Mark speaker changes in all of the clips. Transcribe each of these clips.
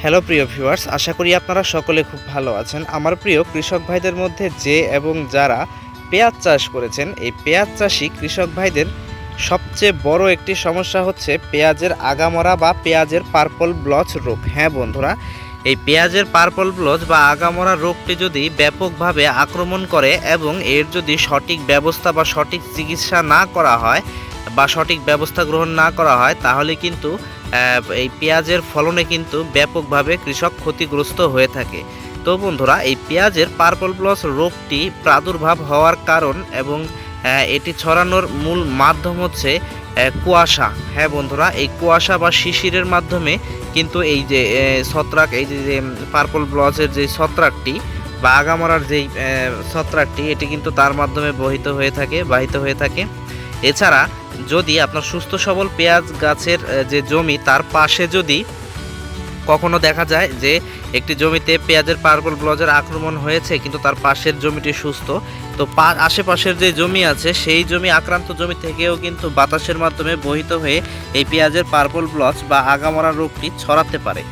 Speaker 1: Hello প্রিয় viewers আশা করি আপনারা সকলে খুব ভালো আছেন। আমার প্রিয় কৃষক ভাইদের মধ্যে যে এবং যারা পেঁয়াজ চাষ করেছেন, এই পেঁয়াজ চাষি কৃষক ভাইদের সবচেয়ে বড় একটি সমস্যা হচ্ছে পেঁয়াজের আগামরা বা পেঁয়াজের পার্পল ব্লচ রোগ। হ্যাঁ বন্ধুরা, এই পেঁয়াজের পার্পল ব্লচ বা আগামরা রোগটি যদি ব্যাপকভাবে আক্রমণ করে এবং এর যদি সঠিক ব্যবস্থা বা সঠিক চিকিৎসা না করা হয় বা সঠিক ব্যবস্থা গ্রহণ না করা হয়, তাহলে কিন্তু এই পেঁয়াজের ফলনে কিন্তু ব্যাপকভাবে কৃষক ক্ষতিগ্রস্ত হয়ে থাকে। তো বন্ধুরা, এই পেঁয়াজের পার্পল ব্লস রোগটি প্রাদুর্ভাব হওয়ার কারণ এবং এটি ছড়ানোর মূল মাধ্যম হচ্ছে কুয়াশা। হ্যাঁ বন্ধুরা, এই কুয়াশা বা শিশিরের মাধ্যমে কিন্তু এই যে ছত্রাক, এই যে পার্পল ব্লসের যে ছত্রাকটি বা আগামরার যেই ছত্রাকটি, এটি কিন্তু তার মাধ্যমে বহিত হয়ে থাকে, বাহিত হয়ে থাকে। এছাড়া যদি আপনার সুস্থ সবল পেঁয়াজ গাছের যে জমি, তার পাশে যদি কখনো দেখা যায় যে একটি জমিতে পেঁয়াজের পার্পল ব্লজের আক্রমণ হয়েছে, কিন্তু তার পাশের জমিটি সুস্থ, তো আশেপাশের যে জমি আছে, সেই জমি আক্রান্ত জমি থেকেও কিন্তু বাতাসের মাধ্যমে বহিত হয়ে এই পেঁয়াজের পার্পল ব্লজ বা আগামরা রোগটি ছড়াতে পারে।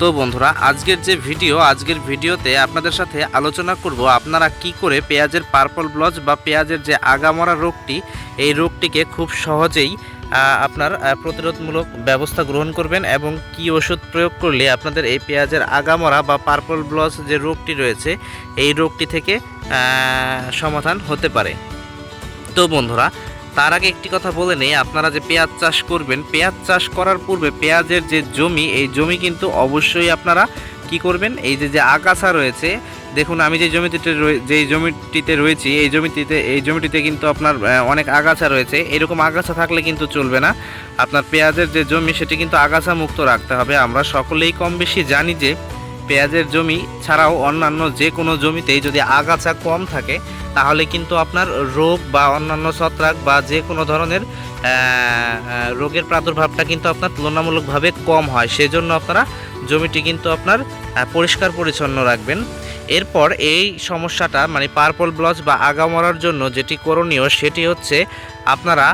Speaker 1: তো বন্ধুরা, আজকের যে ভিডিও, আজকের ভিডিওতে আপনাদের সাথে আলোচনা করব আপনারা কি করে পেঁয়াজের পার্পল ব্লচ বা পেঁয়াজের যে আগামরা রোগটি, এই রোগটিকে খুব সহজেই আপনার প্রতিরোধমূলক ব্যবস্থা গ্রহণ করবেন এবং কি ওষুধ প্রয়োগ করলে আপনাদের এই পেঁয়াজের আগামরা বা পার্পল ব্লচ যে রোগটি রয়েছে, এই রোগটি থেকে সমাধান হতে পারে। তো বন্ধুরা তার আগে একটি কথা বলে নেই, আপনারা যে পেঁয়াজ চাষ করবেন, পেঁয়াজ চাষ করার পূর্বে পেঁয়াজের যে জমি, এই জমি কিন্তু অবশ্যই আপনারা কি করবেন? এই যে যে আগাছা রয়েছে, দেখুন আমি যে জমিটিতে যেই জমিটিতে রয়েছি, এই জমিটিতে এই জমিটিতে কিন্তু আপনার অনেক আগাছা রয়েছে। এরকম আগাছা থাকলে কিন্তু চলবে না। আপনার পেঁয়াজের যে জমি, সেটি কিন্তু আগাছা মুক্ত রাখতে হবে। আমরা সকলেই কম বেশি জানি যে পেঁয়াজের জমি ছাড়াও অন্যান্য যে কোনো জমিতেই যদি আগাছা কম থাকে, তাহলে কিন্তু আপনার রোগ বা অন্যান্য ছত্রাক বা যে কোনো ধরনের রোগের প্রাদুর্ভাবটা কিন্তু আপনার তুলনামূলকভাবে কম হয়। সেজন্য আপনারা জমিটি কিন্তু আপনার পরিষ্কার পরিচ্ছন্ন রাখবেন। এরপর এই সমস্যাটা মানে পার্পল ব্লচ বা আগা মরার জন্য যেটি করণীয়, সেটি হচ্ছে আপনারা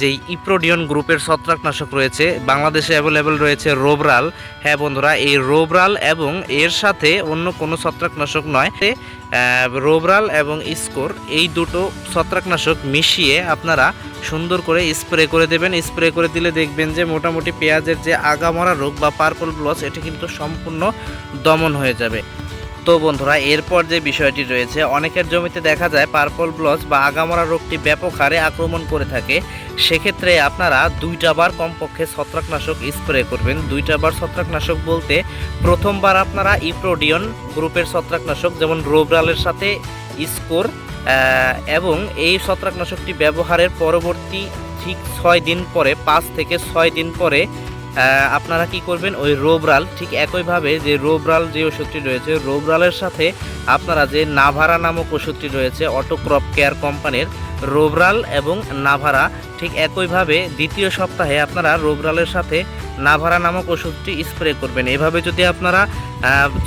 Speaker 1: যেই ইপ্রোডিয়ন গ্রুপের ছত্রাকনাশক রয়েছে, বাংলাদেশে অ্যাভেলেবেল রয়েছে রোবরাল। হ্যাঁ বন্ধুরা, এই রোবরাল এবং এর সাথে অন্য কোনো ছত্রাকনাশক নয়। রোবরাল এবং স্কোর এই দুটো ছত্রাকনাশক মিশিয়ে আপনারা সুন্দর করে স্প্রে করে দেবেন। স্প্রে করে দিলে দেখবেন যে মোটামুটি পেঁয়াজের যে আগামরা রোগ বা পার্পল ব্লস এটি কিন্তু সম্পূর্ণ দমন হয়ে যাবে। তো বন্ধুরা, এরপর যে বিষয়টি রয়েছে, অনেকের জমিতে দেখা যায় পার্পল ব্লচ বা আগামরা রোগটি ব্যাপক হারে আক্রমণ করে থাকে। সেক্ষেত্রে আপনারা দুইটা বার কমপক্ষে ছত্রাকনাশক স্প্রে করবেন। দুইটা বার ছত্রাকনাশক বলতে প্রথমবার আপনারা ইপ্রোডিয়ন গ্রুপের ছত্রাকনাশক, যেমন রোবরালের সাথে স্কোর এবং এই ছত্রাকনাশকটি ব্যবহারের পরবর্তী ঠিক ছয় দিন পরে, পাঁচ থেকে ছয় দিন পরে আপনারা কি করবেন? ওই রোবরাল, ঠিক একইভাবে যে রোবরাল যে ওষুধটি রয়েছে, রোবরালের সাথে আপনারা যে নাভারা নামক ওষুধটি রয়েছে, অটোক্রপ কেয়ার কোম্পানির রোবরাল এবং নাভারা, ঠিক একইভাবে দ্বিতীয় সপ্তাহে আপনারা রোবরালের সাথে নাভারা নামক ওষুধটি স্প্রে করবেন। এভাবে যদি আপনারা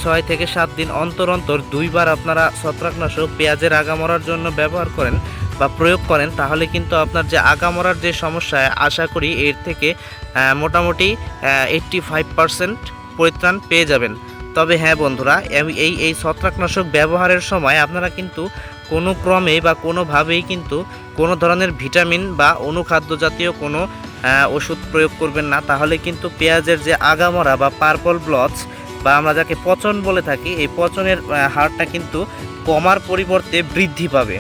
Speaker 1: ছয় থেকে সাত দিন অন্তর অন্তর দুইবার আপনারা ছত্রাকনাশক পেঁয়াজের আগামরার জন্য ব্যবহার করেন বা প্রয়োগ করেন, তাহলে কিন্তু আপনার যে আগামরার যে সমস্যা, আশা করি এর থেকে মোটামুটি এইট্টি ফাইভ পারসেন্ট পরিত্রাণ পেয়ে যাবেন। তবে হ্যাঁ বন্ধুরা এই এই ছত্রাকনাশক ব্যবহারের সময় আপনারা কিন্তু কোনো ক্রমে বা কোনোভাবেই কিন্তু কোনো ধরনের ভিটামিন বা অনুখাদ্য জাতীয় কোনো ওষুধ প্রয়োগ করবেন না। তাহলে কিন্তু পেঁয়াজের যে আগামরা বা পার্পল ব্লচ বা আমরা যাকে পচন বলে থাকি, এই পচনের হারটা কিন্তু কমার পরিবর্তে বৃদ্ধি পাবে।